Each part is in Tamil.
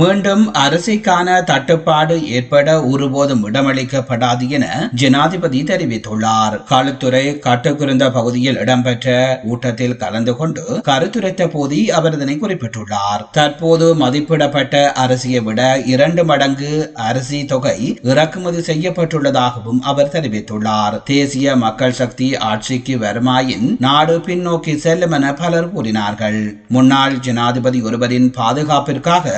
மீண்டும் அரசிக்கான தட்டுப்பாடு ஏற்பட ஒருபோதும் இடமளிக்கப்படாது என ஜனாதிபதி தெரிவித்துள்ளார். களுத்துறை கட்டுக்குருந்த பகுதியில் இடம்பெற்ற கூட்டத்தில் கலந்து கொண்டு கருத்துரைத்த போது அவர் இதனை குறிப்பிட்டுள்ளார். தற்போது மதிப்பிடப்பட்ட அரிசியை விட இரண்டு மடங்கு அரிசி தொகை இறக்குமதி செய்யப்பட்டுள்ளதாகவும் அவர் தெரிவித்துள்ளார். தேசிய மக்கள் சக்தி ஆட்சிக்கு வருமாயின் நாடு பின்னோக்கி செல்லும் என பலர் கூறினார்கள். முன்னாள் ஜனாதிபதி ஒருவரின் பாதுகாப்பிற்காக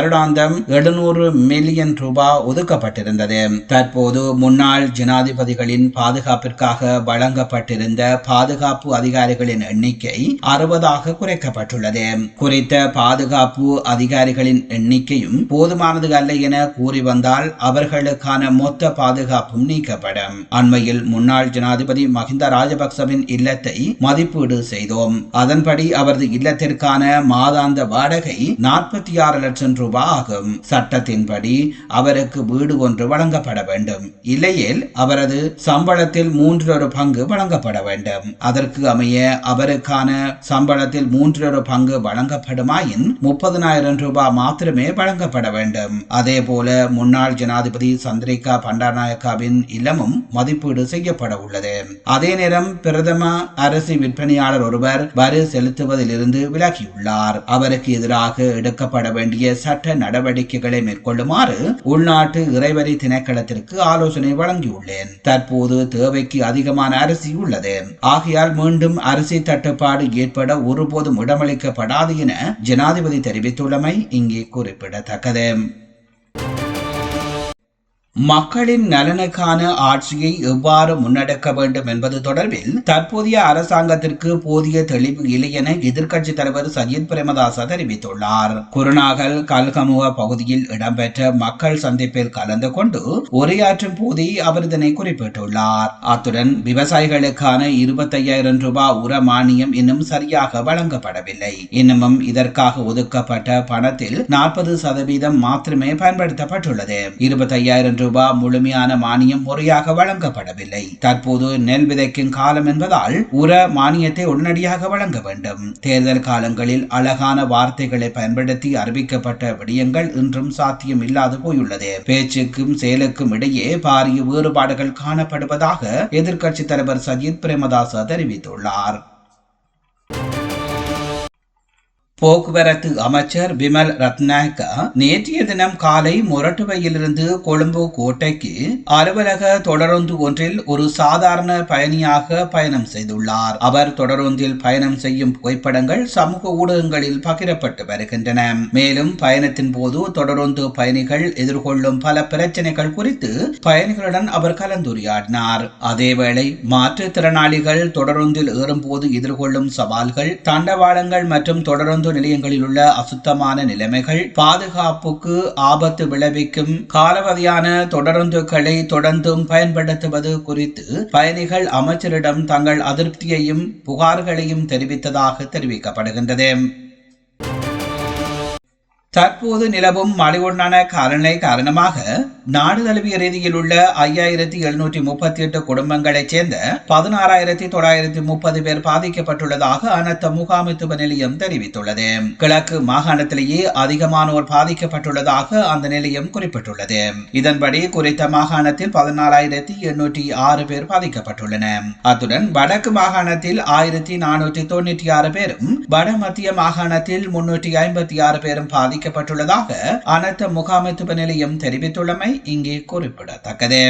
வருடாந்தம் எழுநூறு மில்லியன் ரூபாய் ஒதுக்கப்பட்டிருந்தது. தற்போது முன்னாள் ஜனாதிபதிகளின் பாதுகாப்பிற்காக வழங்கப்பட்டிருந்த பாதுகாப்பு அதிகாரிகளின் எண்ணிக்கை அறுபதாக குறைக்கப்பட்டுள்ளது. குறித்த பாதுகாப்பு அதிகாரிகளின் எண்ணிக்கையும் போதுமானது அல்ல என கூறி வந்தால் அவர்களுக்கான மொத்த பாதுகாப்பும் நீக்கப்படும். அண்மையில் முன்னாள் ஜனாதிபதி மஹிந்த ராஜபக்சவின் இல்லத்தை மதிப்பீடு செய்தோம். அதன்படி அவரது இல்லத்திற்கான மாதாந்த வாடகை நாற்பத்தி ஆறு லட்சம் ரூபாய் ஆகும் சட்டத்தின்படி அவருக்கு வீடு ஒன்று வழங்கப்பட வேண்டும். இல்லையில் அவரது சம்பளத்தில் மூன்றொரு பங்கு வழங்கப்பட வேண்டும். அதற்கு அமைய அவருக்கான சம்பளத்தில் மூன்றொரு பங்கு வழங்கப்படுமாயின் முப்பதனாயிரம் ரூபாய் மாத்திரமே வழங்கப்பட வேண்டும். அதே போல முன்னாள் ஜனாதிபதி சந்திரிகா பண்டாநாயக்காவின் இல்லமும் மதிப்பீடு செய்யப்பட உள்ளது. அதே நேரம் பிரதம அரசு விற்பனையாளர் ஒருவர் வரி செலுத்துவதிலிருந்து விலகியுள்ளார். அவருக்கு எதிராக எடுக்கப்பட வேண்டிய சட்ட நடவடிக்கைகளை மேற்கொள்ளுமாறு உள்நாட்டு இறைவரி திணைக்களத்திற்கு ஆலோசனை வழங்கியுள்ளேன். தற்போது தேவைக்கு அதிகமான அரிசி உள்ளது. ஆகையால் மீண்டும் அரிசி தட்டுப்பாடு ஏற்பட ஒருபோதும் இடமளிக்கப்படாது என ஜனாதிபதி தெரிவித்துள்ளமை இங்கே குறிப்பிடத்தக்கது. மக்களின் நலனுக்கான ஆட்சியை எவ்வாறு முன்னெடுக்க வேண்டும் என்பது தொடர்பில் தற்போதைய அரசாங்கத்திற்கு போதிய தெளிவு இல்லை என எதிர்க்கட்சித் தலைவர் சஜித் பிரேமதாச தெரிவித்துள்ளார். குருநாகல் கல்கமுக பகுதியில் இடம்பெற்ற மக்கள் சந்திப்பில் கலந்து கொண்டு உரையாற்றும் போதே அவர் இதனை குறிப்பிட்டுள்ளார். அத்துடன் விவசாயிகளுக்கான இருபத்தையாயிரம் ரூபாய் உர மானியம் இன்னும் சரியாக வழங்கப்படவில்லை. இன்னமும் இதற்காக ஒதுக்கப்பட்ட பணத்தில் நாற்பது சதவீதம் மாத்திரமே பயன்படுத்தப்பட்டுள்ளது. இருபத்தையாயிரம் ரூபாய் முழுமையான மானியம் முறையாக வழங்கப்படவில்லை. தற்போது நெல் விதைக்கும் காலம் என்பதால் உர மானியத்தை உடனடியாக வழங்க வேண்டும். தேர்தல் காலங்களில் அழகான வார்த்தைகளை பயன்படுத்தி அறிவிக்கப்பட்ட விடயங்கள் இன்றும் சாத்தியம் இல்லாது போயுள்ளது. பேச்சுக்கும் செயலுக்கும் இடையே பாரிய வேறுபாடுகள் காணப்படுவதாக எதிர்க்கட்சி தலைவர் சஜித் பிரேமதாச தெரிவித்துள்ளார். போக்குவரத்து அமைச்சர் விமல் ரத்நாயக்க நேற்றைய தினம் காலை மொரட்டுவையிலிருந்து கொழும்பு கோட்டைக்கு அலுவலக தொடருந்து ஒன்றில் ஒரு சாதாரண பயணியாக பயணம் செய்துள்ளார். அவர் தொடருந்தில் பயணம் செய்யும் புகைப்படங்கள் சமூக ஊடகங்களில் பகிரப்பட்டு வருகின்றன. மேலும் பயணத்தின் போது தொடருந்து பயணிகள் எதிர்கொள்ளும் பல பிரச்சனைகள் குறித்து பயணிகளுடன் அவர் கலந்துரையாடினார். அதேவேளை மாற்றுத்திறனாளிகள் தொடருந்தில் ஏறும்போது எதிர்கொள்ளும் சவால்கள் தண்டவாளங்கள் மற்றும் நிலையங்களில் உள்ள அசுத்தமான நிலைமைகள் பாதுகாப்புக்கு ஆபத்து விளைவிக்கும் காலவதியான தொடருந்துகளை தொடர்ந்தும் பயன்படுத்துவது குறித்து பயணிகள் அமைச்சரிடம் தங்கள் அதிருப்தியையும் புகார்களையும் தெரிவித்ததாக தெரிவிக்கப்படுகின்றது. தற்போது நிலவும் மழையுடனான காலநிலை காரணமாக நாடு தழுவிய ரீதியில் உள்ள ஐயாயிரத்தி எழுநூற்றி முப்பத்தி எட்டு குடும்பங்களைச் சேர்ந்த பதினாறாயிரத்தி தொள்ளாயிரத்தி முப்பது பேர் பாதிக்கப்பட்டுள்ளதாக அனர்த்த முகாமைத்துவ நிலையம் தெரிவித்துள்ளது. கிழக்கு மாகாணத்திலேயே அதிகமானோர் பாதிக்கப்பட்டுள்ளதாக அந்த நிலையம் குறிப்பிட்டுள்ளது. இதன்படி குறித்த மாகாணத்தில் பதினாலாயிரத்தி எண்ணூற்றி ஆறு பேர் பாதிக்கப்பட்டுள்ளனர் அத்துடன் வடக்கு மாகாணத்தில் ஆயிரத்தி நானூற்றி தொண்ணூற்றி ஆறு பேரும் வட மத்திய மாகாணத்தில் முன்னூற்றி ஐம்பத்தி ஆறு பேரும் பாதிக்க பாதிக்கப்பட்டுள்ளதாக அனர்த்த முகாமைத்துவ நிலையம் தெரிவித்துள்ளமை இங்கே குறிப்பிடத்தக்கது.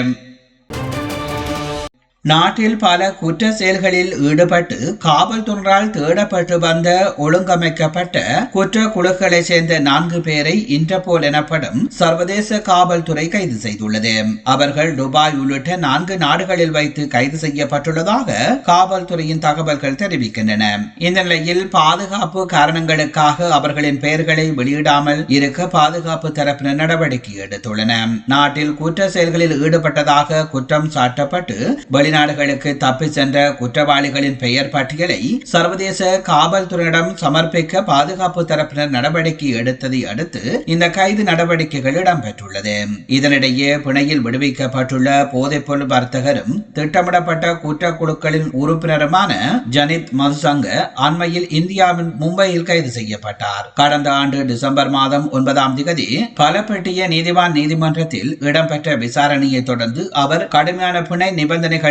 நாட்டில் பல குற்ற செயல்களில் ஈடுபட்டு காவல்துறையால் தேடப்பட்டு வந்த ஒழுங்கமைக்கப்பட்ட குற்ற குழுக்களை சேர்ந்த நான்கு பேரை இன்டர்போல் எனப்படும் சர்வதேச காவல்துறை கைது செய்துள்ளது. அவர்கள் துபாய் உள்ளிட்ட நான்கு நாடுகளில் வைத்து கைது செய்யப்பட்டுள்ளதாக காவல்துறையின் தகவல்கள் தெரிவிக்கின்றன. இந்த நிலையில் பாதுகாப்பு காரணங்களுக்காக அவர்களின் பெயர்களை வெளியிடாமல் இருக்க பாதுகாப்பு தரப்பினர் நடவடிக்கை எடுத்துள்ளன நாட்டில் குற்ற செயல்களில் ஈடுபட்டதாக குற்றம் சாட்டப்பட்டு வெளி வெளிநாடுகளுக்கு தப்பி சென்ற குற்றவாளிகளின் பெயர் பட்டியலை சர்வதேச காவல்துறையிடம் சமர்ப்பிக்க பாதுகாப்பு தரப்பினர் நடவடிக்கை எடுத்ததை அடுத்து இந்த கைது நடவடிக்கைகள் இடம்பெற்றுள்ளது. இதனிடையே பிணையில் விடுவிக்கப்பட்டுள்ள போதைப்பொருள் வர்த்தகரும் திட்டமிடப்பட்ட குற்றக்குழுக்களின் உறுப்பினருமான ஜனித் மதுசங்க அண்மையில் இந்தியாவின் மும்பையில் கைது செய்யப்பட்டார். கடந்த ஆண்டு டிசம்பர் மாதம் ஒன்பதாம் திகதி பலப்பட்டிய நீதிவான் நீதிமன்றத்தில் இடம்பெற்ற விசாரணையை தொடர்ந்து அவர் கடுமையான பிணை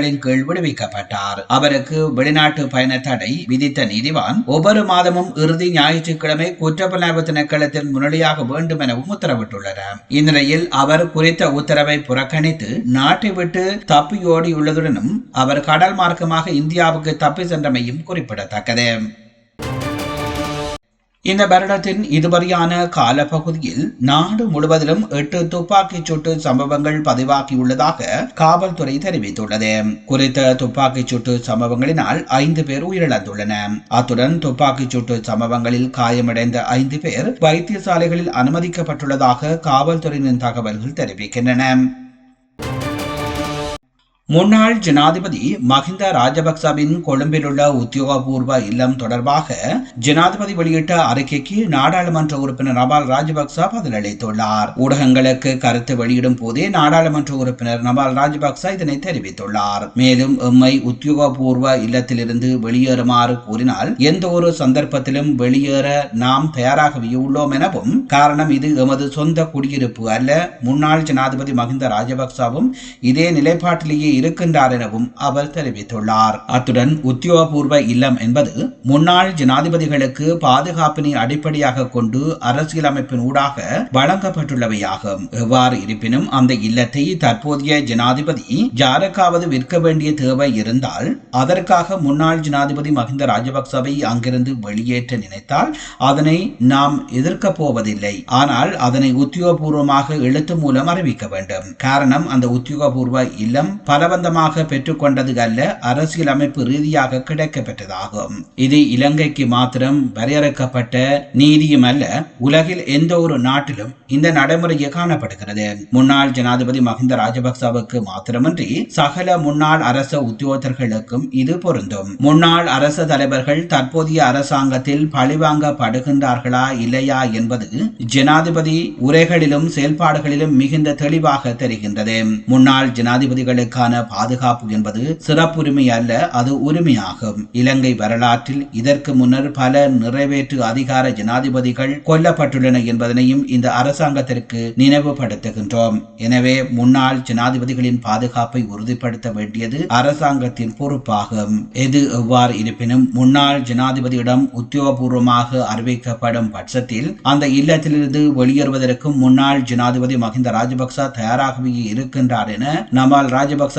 சட்டங்களின் கீழ் விடுவிக்கப்பட்டார். அவருக்கு வெளிநாட்டு பயண தடை விதித்த நீதிவான் ஒவ்வொரு மாதமும் இறுதி ஞாயிற்றுக்கிழமை குற்றப்புலனாய்வு திணைக்களத்தில் முன்னணியாக வேண்டும் எனவும் உத்தரவிட்டுள்ளனர் இந்நிலையில் அவர் குறித்த உத்தரவை புறக்கணித்து நாட்டை விட்டு தப்பியோடியுள்ளதுடனும் அவர் கடல் மார்க்கமாக இந்தியாவுக்கு தப்பி சென்றமையும் குறிப்பிடத்தக்கது. இந்த வருடத்தின் இதுவரையான காலப்பகுதியில் நாடு முழுவதிலும் எட்டு துப்பாக்கிச் சூட்டு சம்பவங்கள் பதிவாகியுள்ளதாக காவல்துறை தெரிவித்துள்ளது. குறித்த துப்பாக்கிச் சூட்டு சம்பவங்களினால் ஐந்து பேர் உயிரிழந்துள்ளன. அத்துடன் துப்பாக்கிச் சூட்டு சம்பவங்களில் காயமடைந்த ஐந்து பேர் வைத்தியசாலைகளில் அனுமதிக்கப்பட்டுள்ளதாக காவல்துறையின் தகவல்கள் தெரிவிக்கின்றன. முன்னாள் ஜனாதிபதி மஹிந்த ராஜபக்சவின் கொழும்பிலுள்ள உத்தியோகபூர்வ இல்லம் தொடர்பாக ஜனாதிபதி வெளியிட்ட அறிக்கைக்கு நாடாளுமன்ற உறுப்பினர் நபால் ராஜபக்ச பதிலளித்துள்ளார் ஊடகங்களுக்கு கருத்து வெளியிடும் போதே நாடாளுமன்ற உறுப்பினர் நபால் ராஜபக்ச இதனை தெரிவித்துள்ளார். மேலும் எம்மை உத்தியோகபூர்வ இல்லத்திலிருந்து வெளியேறுமாறு கூறினால் எந்த ஒரு சந்தர்ப்பத்திலும் வெளியேற நாம் தயாராகவே உள்ளோம் எனவும் காரணம் இது எமது சொந்த குடியிருப்பு அல்ல. முன்னாள் ஜனாதிபதி மஹிந்த ராஜபக்சவும் இதே நிலைப்பாட்டிலேயே இருக்கின்றார் எனவும் அவர் தெரிவித்துள்ளார். அத்துடன் உத்தியோகபூர்வ இல்லம் என்பது முன்னாள் ஜனாதிபதிகளுக்கு பாதுகாப்பினை அடிப்படையாக கொண்டு அரசியலமைப்பின் ஊடாக வழங்கப்பட்டுள்ளவையாகும். எவ்வாறு இருப்பினும் அந்த இல்லத்தை தற்போதைய ஜனாதிபதி யாருக்காவது விற்க வேண்டிய தேவை இருந்தால் அதற்காக முன்னாள் ஜனாதிபதி மஹிந்த ராஜபக்சவை அங்கிருந்து வெளியேற்ற நினைத்தால் அதனை நாம் எதிர்க்கப் போவதில்லை. ஆனால் அதனை உத்தியோகபூர்வமாக எழுத்து மூலம் அறிவிக்க வேண்டும். காரணம் அந்த உத்தியோகபூர்வ இல்லம் பல பலவந்தமாக பெற்றுக்கொண்டது அல்ல அரசியல் அமைப்பு ரீதியாக கிடைக்கப்பெற்றதாகும். இது இலங்கைக்கு மாத்திரம் வரையறுக்கப்பட்ட நீதியும் அல்ல உலகில் எந்த ஒரு நாட்டிலும் இந்த நடைமுறையை காணப்படுகிறது. முன்னாள் ஜனாதிபதி மஹிந்த ராஜபக்சவுக்கு மாத்திரமின்றி சகல முன்னாள் அரச உத்தியோகர்களுக்கும் இது பொருந்தும். முன்னாள் அரச தலைவர்கள் தற்போதைய அரசாங்கத்தில் பழிவாங்கப்படுகின்றார்களா இல்லையா என்பது ஜனாதிபதி உரைகளிலும் செயல்பாடுகளிலும் மிகுந்த தெளிவாக தெரிகின்றது. முன்னாள் ஜனாதிபதிகளுக்கான பாதுகாப்பு என்பது சிறப்புரிமை அல்ல அது உரிமையாகும். இலங்கை வரலாற்றில் இதற்கு முன்னர் பல நிறைவேற்று அதிகார ஜனாதிபதிகள் கொல்லப்பட்டுள்ளன என்பதனையும் இந்த அரசாங்கத்திற்கு நினைவுபடுத்துகின்றோம். எனவே முன்னாள் ஜனாதிபதிகளின் பாதுகாப்பை உறுதிப்படுத்த வேண்டியது அரசாங்கத்தின் பொறுப்பாகும். எது எவ்வாறு இருப்பினும் முன்னாள் ஜனாதிபதியிடம் உத்தியோகபூர்வமாக அறிவிக்கப்படும் பட்சத்தில் அந்த இல்லத்திலிருந்து வெளியேறுவதற்கும் முன்னாள் ஜனாதிபதி மஹிந்த ராஜபக்ச தயாராகவே இருக்கின்றார் என நமால் ராஜபக்ச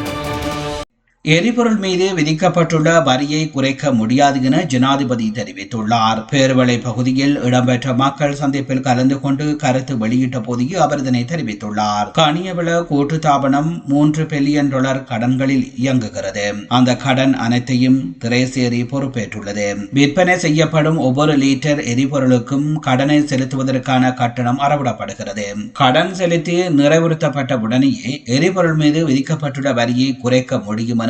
எரிபொருள் மீது விதிக்கப்பட்டுள்ள வரியை குறைக்க முடியாது என ஜனாதிபதி தெரிவித்துள்ளார். பேர்வளை பகுதியில் இடம்பெற்ற மக்கள் சந்திப்பில் கலந்து கொண்டு கருத்து வெளியிட்ட போது அவர் இதனை தெரிவித்துள்ளார். கனியவள கூட்டுத்தாபனம் மூன்று பில்லியன் டாலர் கடன்களில் இயங்குகிறது. அந்த கடன் அனைத்தையும் திரைசேரி பொறுப்பேற்றுள்ளது. விற்பனை செய்யப்படும் ஒவ்வொரு லிட்டர் எரிபொருளுக்கும் கடனை செலுத்துவதற்கான கட்டணம் அறவிடப்படுகிறது. கடன் செலுத்தி நிறைவுறுத்தப்பட்ட உடனேயே எரிபொருள் மீது விதிக்கப்பட்டுள்ள வரியை குறைக்க முடியும்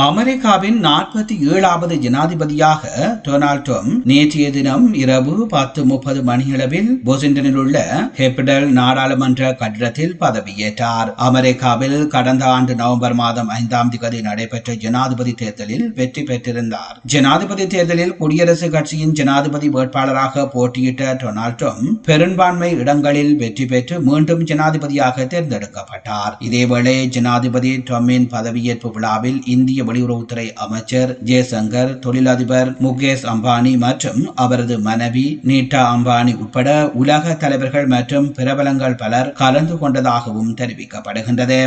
அமெரிக்காவின் நாற்பத்தி ஏழாவது ஜனாதிபதியாக டொனால்ட் ட்ரம்ப் நேற்றைய தினம் இரவு பத்து முப்பது மணியளவில் வாஷிங்டனில் உள்ள ஹெப்டல் நாடாளுமன்ற கட்டிடத்தில் பதவியேற்றார். அமெரிக்காவில் கடந்த ஆண்டு நவம்பர் மாதம் ஐந்தாம் தேதி நடைபெற்ற ஜனாதிபதி தேர்தலில் வெற்றி பெற்றிருந்தார். ஜனாதிபதி தேர்தலில் குடியரசுக் கட்சியின் ஜனாதிபதி வேட்பாளராக போட்டியிட்ட டொனால்ட் ட்ரம்ப் பெரும்பான்மை இடங்களில் வெற்றி பெற்று மீண்டும் ஜனாதிபதியாக தேர்ந்தெடுக்கப்பட்டார். இதேவேளை ஜனாதிபதி ட்ரம்பின் பதவியேற்பு விழாவில் இந்திய வெளியுறவுத்துறை அமைச்சர் ஜெய்சங்கர் தொழிலதிபர் முகேஷ் அம்பானி மற்றும் அவரது மனைவி நீட்டா அம்பானி உட்பட உலக தலைவர்கள் மற்றும் பிரபலங்கள் பலர் கலந்து கொண்டதாகவும் தெரிவிக்கப்படுகின்றது.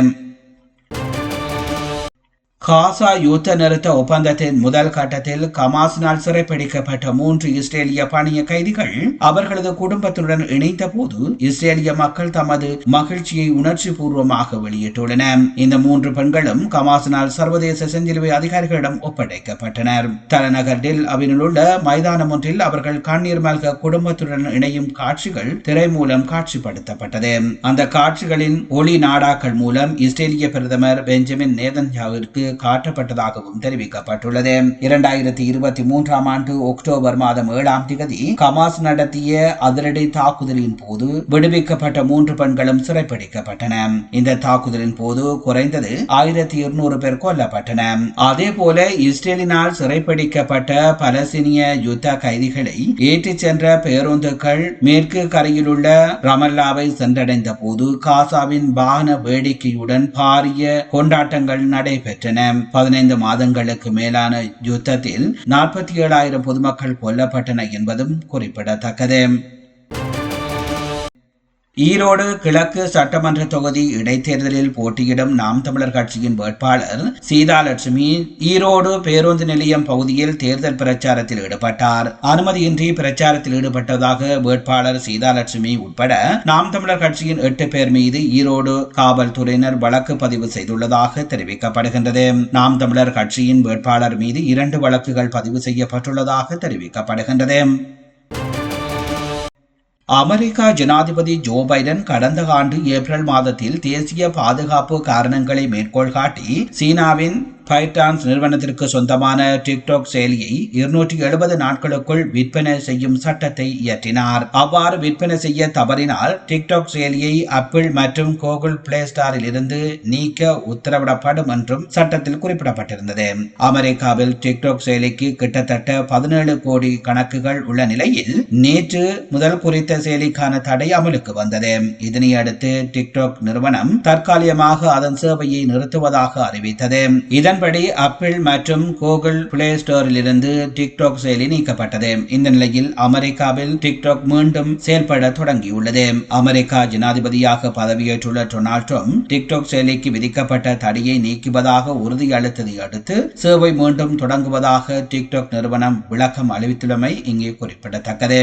காசா யுத்த நிறுத்த ஒப்பந்தத்தின் முதல் கட்டத்தில் கமாஸினால் சிறைப்பிடிக்கப்பட்ட மூன்று இஸ்ரேலிய பணிய கைதிகள் அவர்களது குடும்பத்துடன் இணைந்த போது இஸ்ரேலிய மக்கள் தமது மகிழ்ச்சியை உணர்ச்சி பூர்வமாக வெளியிட்டுள்ளனர். இந்த மூன்று பெண்களும் கமாஸினால் சர்வதேச செஞ்சிலுவை அதிகாரிகளிடம் ஒப்படைக்கப்பட்டனர். தலைநகர் டெல் அவினில் உள்ள மைதானம் ஒன்றில் அவர்கள் கண்ணீர் மல்க குடும்பத்துடன் இணையும் காட்சிகள் திரை மூலம் காட்சிப்படுத்தப்பட்டது. அந்த காட்சிகளின் ஒளி நாடாக்கள் மூலம் இஸ்ரேலிய பிரதமர் பெஞ்சமின் நேதன்யாவிற்கு காட்டப்பட்டதாகவும் தெரிவிக்கப்பட்டுள்ளது. இரண்டாயிரத்தி இருபத்தி மூன்றாம் ஆண்டு அக்டோபர் மாதம் ஏழாம் திகதி கமாஸ் நடத்திய அதிரடி தாக்குதலின் போது விடுவிக்கப்பட்ட மூன்று பெண்களும் சிறைப்பிடிக்கப்பட்டன. இந்த தாக்குதலின் போது குறைந்தது ஆயிரத்தி இருநூறு பேர் கொல்லப்பட்டன. அதே போல இஸ்ரேலினால் சிறைப்பிடிக்கப்பட்ட பலஸ்தீனிய யுத்த கைதிகளை ஏற்றிச் சென்ற பேருந்துகள் மேற்கு கரையில் உள்ள ரமல்லாவை சென்றடைந்த போது காசாவின் வாகன வேடிக்கையுடன் பாரிய கொண்டாட்டங்கள் நடைபெற்றன. பதினைந்து மாதங்களுக்கு மேலான யுத்தத்தில் நாற்பத்தி ஏழாயிரம் பொதுமக்கள் கொல்லப்பட்டனர் என்பதும் குறிப்பிடத்தக்கது. ஈரோடு கிழக்கு சட்டமன்ற தொகுதி இடைத்தேர்தலில் போட்டியிடும் நாம் தமிழர் கட்சியின் வேட்பாளர் சீதாலட்சுமி ஈரோடு பேருந்து நிலையம் பகுதியில் தேர்தல் பிரச்சாரத்தில் ஈடுபட்டார். அனுமதியின்றி பிரச்சாரத்தில் ஈடுபட்டதாக வேட்பாளர் சீதாலட்சுமி உட்பட நாம் தமிழர் கட்சியின் எட்டு பேர் மீது ஈரோடு காவல்துறையினர் வழக்கு பதிவு செய்துள்ளதாக தெரிவிக்கப்படுகின்றது. நாம் தமிழர் கட்சியின் வேட்பாளர் மீது இரண்டு வழக்குகள் பதிவு செய்யப்பட்டுள்ளதாக தெரிவிக்கப்படுகின்றது. அமெரிக்கா ஜனாதிபதி ஜோ பைடன் கடந்த ஆண்டு ஏப்ரல் மாதத்தில் தேசிய பாதுகாப்பு காரணங்களை மேற்கோள் காட்டி சீனாவின் பைட்டான்ஸ் நிறுவனத்திற்கு சொந்தமான டிக்டாக் செயலியை இருநூற்றி எழுபது நாட்களுக்குள் விற்பனை செய்யும் சட்டத்தை இயற்றினார். அவ்வாறு விற்பனை செய்ய தவறினால் டிக்டாக் செயலியை அப்பிள் மற்றும் கூகுள் பிளே ஸ்டாரில் இருந்து நீக்க உத்தரவிடப்படும் என்றும் சட்டத்தில் குறிப்பிடப்பட்டிருந்தது. அமெரிக்காவில் டிக்டாக் செயலிக்கு கிட்டத்தட்ட பதினேழு கோடி கணக்குகள் உள்ள நிலையில் நேற்று முதல் குறித்த செயலிக்கான தடை அமலுக்கு வந்தது. இதனையடுத்து டிக்டாக் நிறுவனம் தற்காலிகமாக அதன் சேவையை நிறுத்துவதாக அறிவித்தது. இதன் இதன்படி அப்பிள் மற்றும் கூகுள் பிளே ஸ்டோரில் இருந்து டிக்டாக் செயலி நீக்கப்பட்டது. இந்த நிலையில் அமெரிக்காவில் டிக்டாக் மீண்டும் செயல்பட தொடங்கியுள்ளது. அமெரிக்கா ஜனாதிபதியாக பதவியேற்றுள்ள டொனால்ட் ட்ரம்ப் டிக்டாக் செயலிக்கு விதிக்கப்பட்ட தடையை நீக்குவதாக உறுதியளித்ததை அடுத்து சேவை மீண்டும் தொடங்குவதாக டிக்டாக் நிறுவனம் விளக்கம் அளித்துள்ளமை இங்கே குறிப்பிடத்தக்கது.